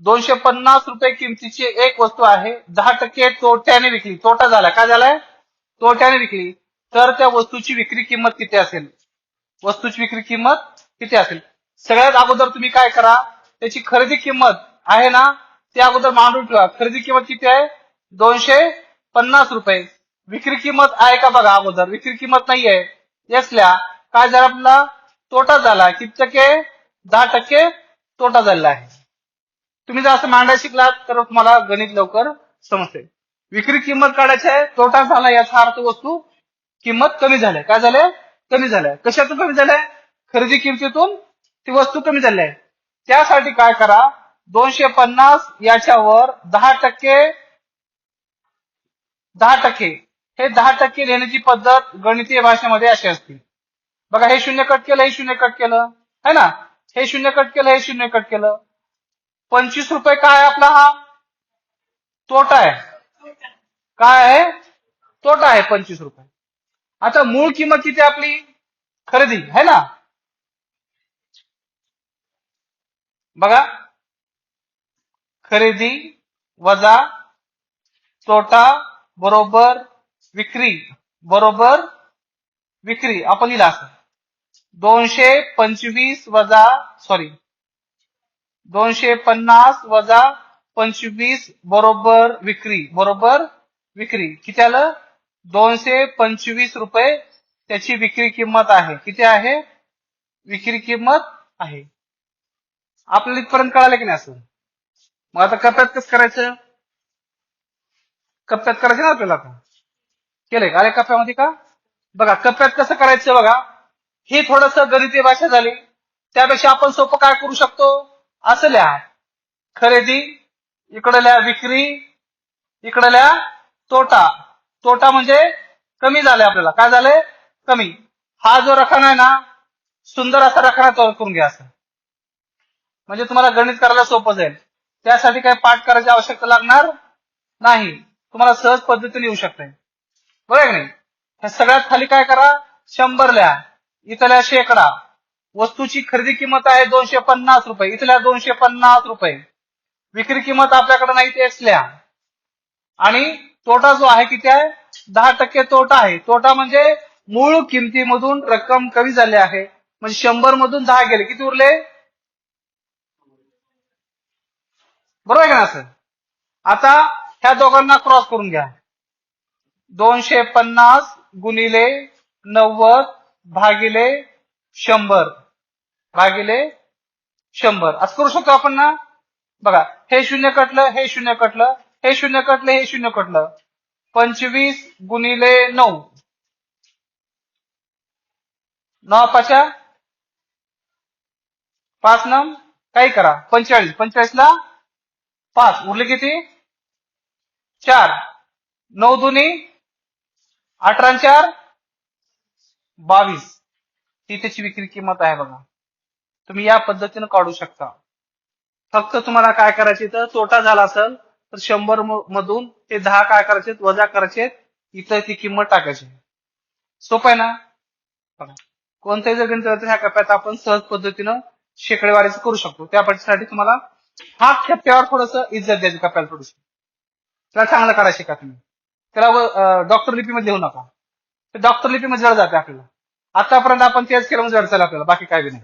दोनशे पन्नास रुपये किमतीची एक वस्तू आहे. दहा टक्के तोट्याने विकली. तोटा झाला. काय झालाय? तोट्याने विकली. तर त्या वस्तूची विक्री किंमत किती असेल? वस्तूची विक्री किंमत किती असेल? सगळ्यात अगोदर तुम्ही काय करा? त्याची खरेदी किंमत आहे ना? ते अगोदर मांडून ठेवा. खरेदी किंमत किती आहे? दोनशे पन्नास रुपये. विक्री किंमत आहे का बघा अगोदर. विक्री किंमत नाहीये. असल्या काय झालं आपला तोटा झाला. किती टक्के? दहा टक्के तोटा झालेला आहे. तुम्ही जर असं मांडायला शिकलात तर तुम्हाला गणित लवकर समजते. विक्री किंमत काढायची आहे तोटा झाला याचा अर्थ वस्तू किंमत कमी झाली काय झालंय? कमी झालंय. कशातून कमी झालंय? खरेदी किमतीतून ती वस्तू कमी झाली आहे. त्यासाठी काय करा? दोनशे पन्नास याच्यावर दहा टक्के दहा टक्के. हे दहा टक्के लिहिण्याची पद्धत गणितीय भाषेमध्ये अशी असते. बघा हे शून्य कट केलं हे शून्य कट केलं. है ना? हे शून्य कट केलं हे शून्य कट केलं. पंचवीस रुपये काय आहे आपला हा? तोटा आहे. काय आहे? तोटा आहे पंचवीस रुपये. आता मूळ किंमत किती आहे आपली? खरेदी है ना? बघा. खरेदी वजा तोटा बरोबर विक्री बरोबर विक्री. आपण लिहिला असं. दोनशे पंचवीस वजा सॉरी दोनशे पन्नास वजा पंचवीस बरोबर विक्री बरोबर विक्री. किती आलं दोनशे पंचवीस रुपये त्याची विक्री किंमत आहे. किती आहे? विक्री किंमत आहे. आपल्याला इथपर्यंत कळालं की नाही असं? मग आता कप्प्यात कसं करायचं? कप्प्यात करायचं ना आपल्याला आता? केलंय का? अरे कप्प्यामध्ये का? बघा कप्प्यात कसं करायचं बघा? हे थोडस गणितीय भाषा झाली. त्यापेक्षा आपण सोपं काय करू शकतो? असं लिहा खरेदी इकडल्या विक्री इकडल्या तोटा. तोटा म्हणजे कमी झाले आपल्याला. काय झाले? कमी. हा जो रखान आहे ना सुंदर असा रखाना तयार करून घ्या असं. म्हणजे तुम्हाला गणित करायला सोपं जाईल. त्यासाठी काही पाठ करायची आवश्यकता लागणार नाही. तुम्हाला सहज पद्धतीने येऊ शकते. बरोबर नाही? सगळ्यात खाली काय करा? शंभर लिहा इथल्या शेकडा. वस्तूची खरेदी किंमत आहे दोनशे पन्नास रुपये. इथल्या दोनशे पन्नास रुपये. विक्री किंमत आपल्याकडे नाही ते असल्या आणि तोटा जो आहे किती आहे? दहा टक्के तोटा आहे. तोटा म्हणजे मूळ किमतीमधून रक्कम कमी झाली आहे. म्हणजे शंभर मधून दहा गेले. किती उरले? बरोबर आहे का ना सर? आता ह्या दोघांना क्रॉस करून घ्या. दोनशे पन्नास गुणिले नव्वद भागिले शंभर. भागिले शंभर. असं करू शकतो आपण ना? बघा हे शून्य कटलं हे शून्य कटलं हे शून्य कटलं हे शून्य कटलं. पंचवीस गुणिले नऊ. नऊ पाचा पाच नम काही करा. पंचेचाळीस. पंचेचाळीस ला पाच. उरले किती? चार. नऊ दुनी अठरा चार. बावीस. ही त्याची विक्री किंमत आहे बघा. तुम्ही या पद्धतीने काढू शकता. फक्त तुम्हाला काय करायचे तर तोटा झाला असेल तर शंभर मधून ते दहा काय करायचे वजा करायचे इथं ती किंमत टाकायची सोपं आहे ना? कोणत्याही जर गणित ह्या कप्प्यात आपण सहज पद्धतीनं शेकडेवारीचं करू शकतो. त्यासाठी तुम्हाला हा खेप्प्यावर थोडस इज्जत द्यायची कप्प्याला थोडीशी. त्याला चांगलं करा शिका तुम्ही? त्याला डॉक्टर लिपीमध्ये लिहू नका. ते डॉक्टर लिपीमध्ये जड जाते आपल्याला. आतापर्यंत आपण तेच केलं म्हणजे अडचण आपल्याला. बाकी काय नाही.